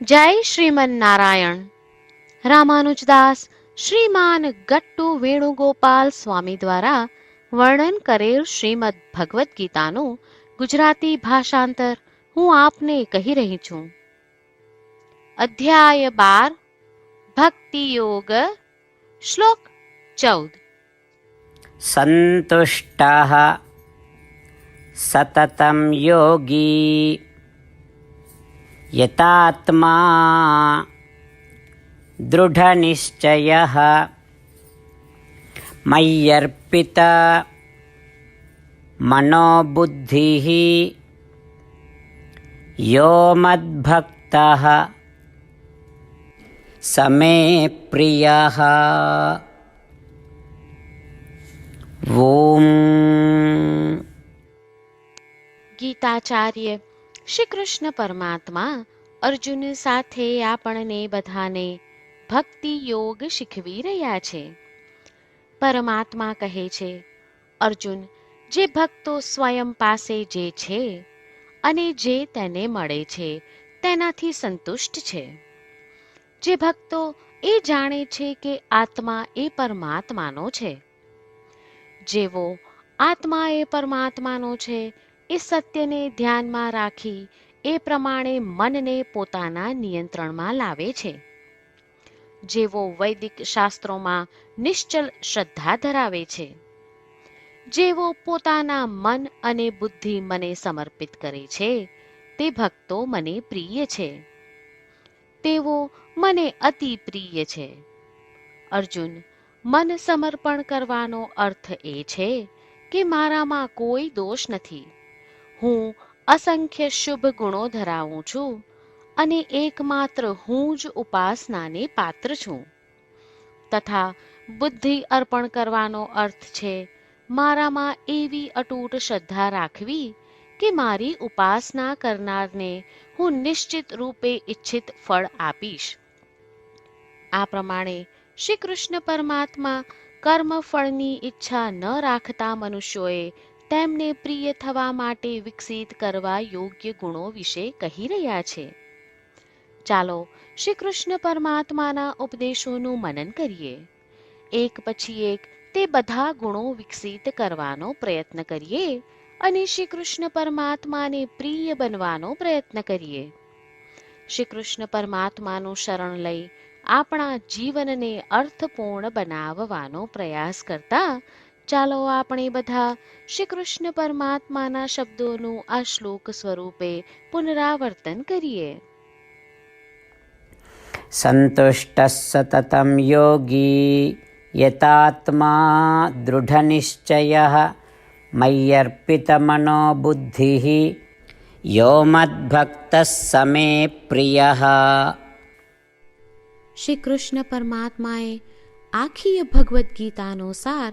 જય શ્રીમન નારાયણ રામાનુજદાસ શ્રીમાન ગટ્ટુ વેણુગોપાલ સ્વામી દ્વારા વર્ણન કરેલ શ્રીમદ ભગવદ્ ગીતાનું ગુજરાતી ભાષાંતર હું આપને કહી રહી છું. અધ્યાય બાર ભક્તિ યોગ શ્લોક ચૌદ. સંતુષ્ટ સતતમ યોગી यतात्मा दृढनिश्चयः मय्यर्पित मनोबुद्धिः यो मद्भक्तः स मे प्रियः ॐ गीताचार्य શ્રી કૃષ્ણ પરમાત્મા અર્જુન સાથે આપણને બધાને ભક્તિ યોગ શીખવી રહ્યા છે. પરમાત્મા કહે છે, અર્જુન, જે ભક્તો સ્વયં પાસે જે છે અને જે તેને મળે છે, તેનાથી સંતુષ્ટ છે. જે ભક્તો એ જાણે છે કે આત્મા એ પરમાત્માનો છે. જેવો આત્મા એ પરમાત્માનો છે એ સત્યને ધ્યાનમાં રાખી એ પ્રમાણે મનને પોતાના નિયંત્રણમાં લાવે છે. જેવો વૈદિક શાસ્ત્રોમાં નિશ્ચલ શ્રદ્ધા ધરાવે છે. જેવો પોતાના મન અને બુદ્ધિ મને સમર્પિત કરે છે, તે ભક્તો મને પ્રિય છે. તેવો મને અતિ પ્રિય છે. અર્જુન, મન સમર્પણ કરવાનો અર્થ એ છે કે મારામાં કોઈ દોષ નથી. હું અસંખ્ય શુભ ગુણો ધરાવું છું અને એકમાત્ર હું જ ઉપાસનાને પાત્ર છું. તથા બુદ્ધિ અર્પણ કરવાનો અર્થ છે મારામાં એવી અટૂટ શ્રદ્ધા રાખવી કે મારી ઉપાસના કરનારને હું નિશ્ચિત રૂપે ઈચ્છિત ફળ આપીશ. આ પ્રમાણે શ્રી કૃષ્ણ પરમાત્મા કર્મ ફળની ઈચ્છા ન રાખતા મનુષ્યોએ તેમને પ્રિય થવા માટે વિકસિત કરવા યોગ્ય ગુણો વિશે કહી રહ્યા છે. ચાલો શ્રી કૃષ્ણ પરમાત્માના ઉપદેશોનું મનન કરીએ. એક પછી એક તે બધા ગુણો વિકસિત કરવાનો પ્રયત્ન કરીએ અને શ્રી કૃષ્ણ પરમાત્માને પ્રિય બનવાનો પ્રયત્ન કરીએ. શ્રી કૃષ્ણ પરમાત્માનું શરણ લઈ આપણા જીવનને અર્થપૂર્ણ બનાવવાનો પ્રયાસ કરતા ચાલો આપણે બધા શ્રી કૃષ્ણ પરમાત્માના શબ્દોનું આ શ્લોક સ્વરૂપે પુનરાવર્તન કરીએ સંતુષ્ટ સતતમ યોગી યતાત્મા દૃઢનિશ્ચય મય્યર્પિતમનો બુદ્ધિ યો મદભક્ત સમે પ્રિય શ્રી કૃષ્ણ પરમાત્માએ આખી ભગવદ્ ગીતાનો સાર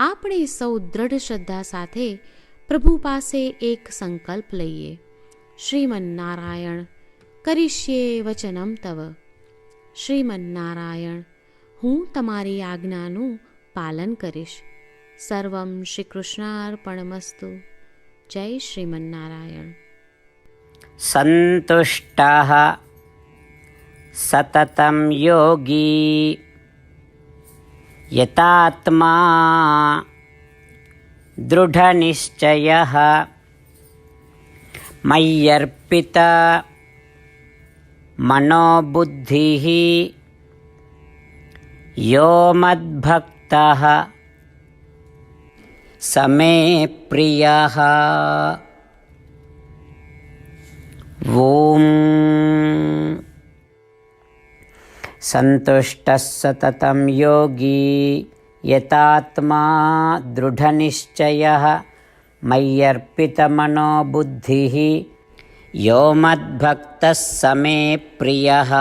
આપણે સૌ દ્રઢ શ્રદ્ધા સાથે પ્રભુ પાસે એક સંકલ્પ લઈએ. શ્રીમન્નારાયણ, કરીશ્યે વચનમ તવ. શ્રીમન્નારાયણ, હું તમારી આજ્ઞાનું પાલન કરીશ. સર્વમ શ્રીકૃષ્ણાર્પણમસ્તુ. જય શ્રીમન્નારાયણ. સંતુષ્ટ સતતમ યોગી. यतात्मा दृढनिश्चयः मय्यर्पित मनोबुद्धिः यो मद्भक्तः स मे प्रियः ॐ सन्तुष्टः सततं योगी यतात्मा दृढनिश्चयः मय्यर्पितमनोबुद्धिः यो मद्भक्तः स मे प्रियः